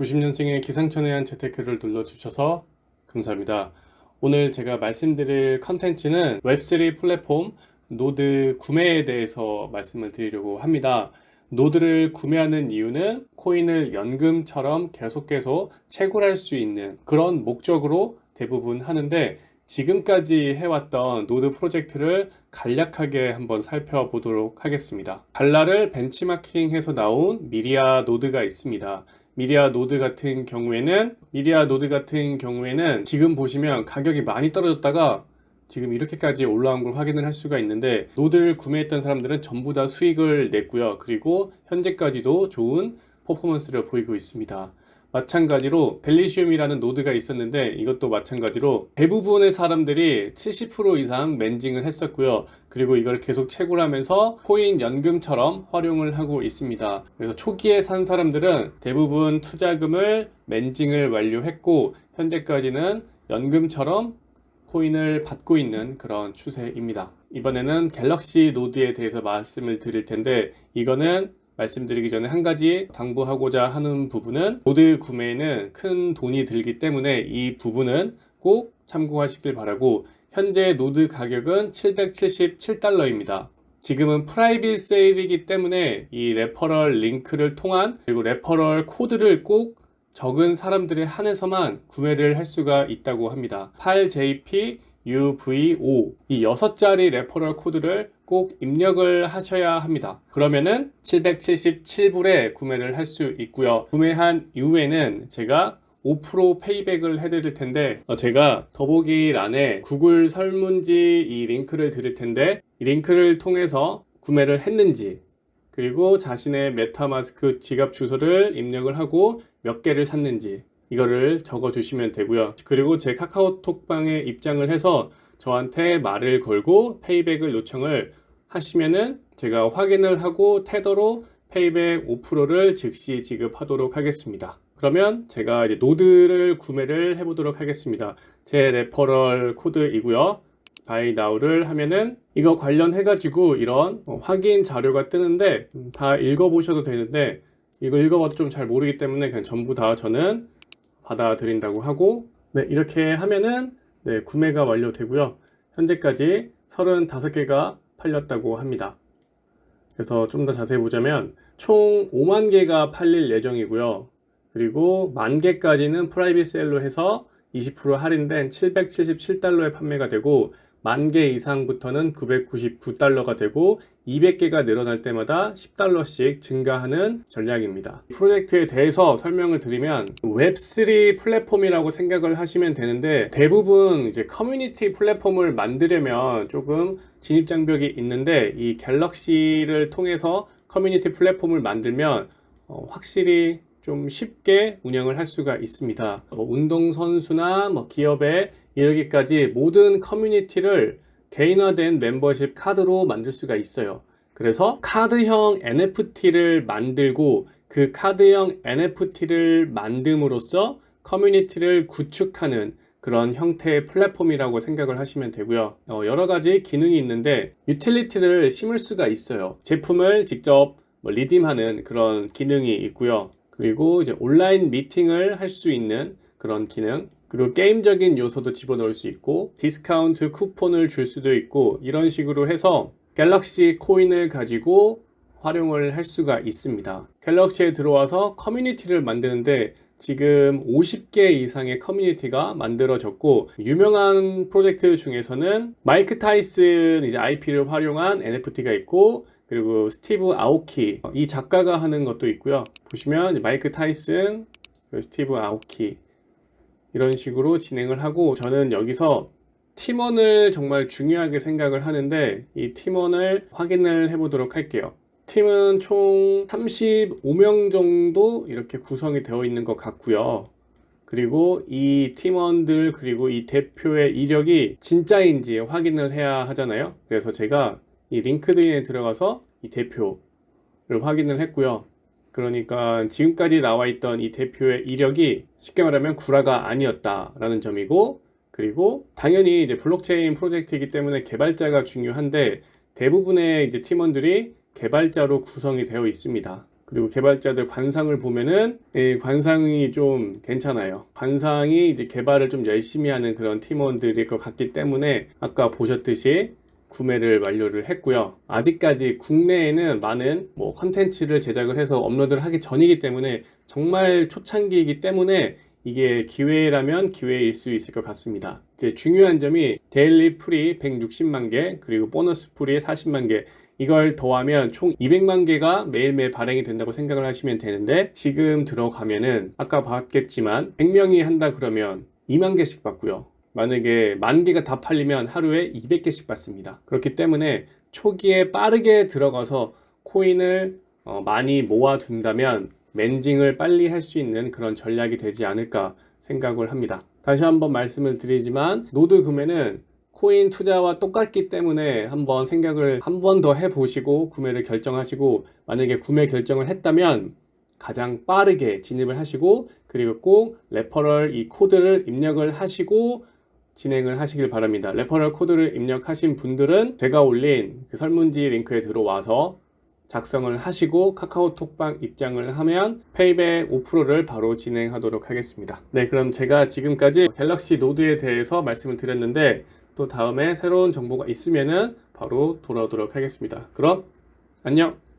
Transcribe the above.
90년생의 기상천외 한 재테크를 눌러주셔서 감사합니다. 오늘 제가 말씀드릴 컨텐츠는 웹3 플랫폼 노드 구매에 대해서 말씀을 드리려고 합니다. 노드를 구매하는 이유는 코인을 연금처럼 계속 계속 채굴할 수 있는 그런 목적으로 대부분 하는데 지금까지 해왔던 노드 프로젝트를 간략하게 한번 살펴보도록 하겠습니다. 달러를 벤치마킹해서 나온 미리아 노드가 있습니다. 미리아 노드 같은 경우에는 미리아 노드 같은 경우에는 지금 보시면 가격이 많이 떨어졌다가 지금 이렇게까지 올라온 걸 확인을 할 수가 있는데 노드를 구매했던 사람들은 전부 다 수익을 냈고요. 그리고 현재까지도 좋은 퍼포먼스를 보이고 있습니다. 마찬가지로 벨리시움이라는 노드가 있었는데 이것도 마찬가지로 대부분의 사람들이 70% 이상 멘징을 했었고요. 그리고 이걸 계속 채굴하면서 코인 연금처럼 활용을 하고 있습니다. 그래서 초기에 산 사람들은 대부분 투자금을 멘징을 완료했고 현재까지는 연금처럼 코인을 받고 있는 그런 추세입니다. 이번에는 갤럭시 노드에 대해서 말씀을 드릴 텐데 이거는 말씀드리기 전에 한 가지 당부하고자 하는 부분은 노드 구매에는 큰 돈이 들기 때문에 이 부분은 꼭 참고하시길 바라고 현재 노드 가격은 777달러입니다. 지금은 프라이빗 세일이기 때문에 이 레퍼럴 링크를 통한 그리고 레퍼럴 코드를 꼭 적은 사람들에 한해서만 구매를 할 수가 있다고 합니다. 8JP UV5 이 6자리 레퍼럴 코드를 꼭 입력을 하셔야 합니다. 그러면은 777불에 구매를 할 수 있고요. 구매한 이후에는 제가 5% 페이백을 해드릴 텐데 어, 제가 더보기 란에 구글 설문지 이 링크를 드릴 텐데 이 링크를 통해서 구매를 했는지 그리고 자신의 메타마스크 지갑 주소를 입력을 하고 몇 개를 샀는지 이거를 적어 주시면 되고요. 그리고 제 카카오톡방에 입장을 해서 저한테 말을 걸고 페이백을 요청을 하시면은 제가 확인을 하고 테더로 페이백 5%를 즉시 지급하도록 하겠습니다. 그러면 제가 이제 노드를 구매를 해보도록 하겠습니다. 제 레퍼럴 코드이고요. 바이 나우를 하면은 이거 관련해가지고 이런 어, 확인 자료가 뜨는데 음, 다 읽어보셔도 되는데 이거 읽어봐도 좀 잘 모르기 때문에 그냥 전부 다 저는 받아들인다고 하고 네 이렇게 하면은 네 구매가 완료되고요. 현재까지 35개가 팔렸다고 합니다. 그래서 좀 더 자세히 보자면 총 5만 개가 팔릴 예정이고요. 그리고 만 개까지는 프라이빗 세일로 해서 20% 할인된 777달러에 판매가 되고 만 개 이상부터는 999달러가 되고 200개가 늘어날 때마다 10달러씩 증가하는 전략입니다. 이 프로젝트에 대해서 설명을 드리면 웹3 플랫폼이라고 생각을 하시면 되는데 대부분 이제 커뮤니티 플랫폼을 만들려면 조금 진입 장벽이 있는데 이 갤럭시를 통해서 커뮤니티 플랫폼을 만들면 어, 확실히 좀 쉽게 운영을 할 수가 있습니다. 뭐 운동선수나 뭐 기업에 이르기까지 모든 커뮤니티를 개인화된 멤버십 카드로 만들 수가 있어요. 그래서 카드형 NFT를 만들고 그 카드형 NFT를 만듦으로써 커뮤니티를 구축하는 그런 형태의 플랫폼이라고 생각을 하시면 되고요. 어, 여러 가지 기능이 있는데 유틸리티를 심을 수가 있어요. 제품을 직접 뭐 리딤하는 그런 기능이 있고요. 그리고 이제 온라인 미팅을 할 수 있는 그런 기능. 그리고 게임적인 요소도 집어넣을 수 있고 디스카운트 쿠폰을 줄 수도 있고 이런 식으로 해서 갤럭시 코인을 가지고 활용을 할 수가 있습니다. 갤럭시에 들어와서 커뮤니티를 만드는데 지금 50개 이상의 커뮤니티가 만들어졌고 유명한 프로젝트 중에서는 마이크 타이슨 이제 IP를 활용한 NFT가 있고 그리고 스티브 아오키 이 작가가 하는 것도 있고요. 보시면 마이크 타이슨 스티브 아오키 이런 식으로 진행을 하고 저는 여기서 팀원을 정말 중요하게 생각을 하는데 이 팀원을 확인을 해 보도록 할게요. 팀은 총 35명 정도 이렇게 구성이 되어 있는 것 같고요. 그리고 이 팀원들 그리고 이 대표의 이력이 진짜인지 확인을 해야 하잖아요. 그래서 제가 이 링크드인에 들어가서 이 대표를 확인을 했고요. 그러니까 지금까지 나와 있던 이 대표의 이력이 쉽게 말하면 구라가 아니었다라는 점이고 그리고 당연히 이제 블록체인 프로젝트이기 때문에 개발자가 중요한데 대부분의 이제 팀원들이 개발자로 구성이 되어 있습니다. 그리고 개발자들 관상을 보면은 이 관상이 좀 괜찮아요. 관상이 이제 개발을 좀 열심히 하는 그런 팀원들일 것 같기 때문에 아까 보셨듯이 구매를 완료를 했고요. 아직까지 국내에는 많은 뭐 컨텐츠를 제작을 해서 업로드를 하기 전이기 때문에 정말 초창기이기 때문에 이게 기회라면 기회일 수 있을 것 같습니다. 이제 중요한 점이 데일리 풀이 160만 개, 그리고 보너스 풀이 40만 개, 이걸 더하면 총 200만 개가 매일매일 발행이 된다고 생각을 하시면 되는데 지금 들어가면은 아까 봤겠지만 100명이 한다 그러면 2만 개씩 받고요. 만약에 만 개가 다 팔리면 하루에 200개씩 받습니다. 그렇기 때문에 초기에 빠르게 들어가서 코인을 어, 많이 모아둔다면 멘징을 빨리 할 수 있는 그런 전략이 되지 않을까 생각을 합니다. 다시 한번 말씀을 드리지만 노드 구매는 코인 투자와 똑같기 때문에 한번 생각을 한 번 더 해보시고 구매를 결정하시고 만약에 구매 결정을 했다면 가장 빠르게 진입을 하시고 그리고 꼭 레퍼럴 이 코드를 입력을 하시고 진행을 하시길 바랍니다. 레퍼럴 코드를 입력하신 분들은 제가 올린 그 설문지 링크에 들어와서 작성을 하시고 카카오톡방 입장을 하면 페이백 5%를 바로 진행하도록 하겠습니다. 네, 그럼 제가 지금까지 갤럭시 노드에 대해서 말씀을 드렸는데 또 다음에 새로운 정보가 있으면은 바로 돌아오도록 하겠습니다. 그럼 안녕!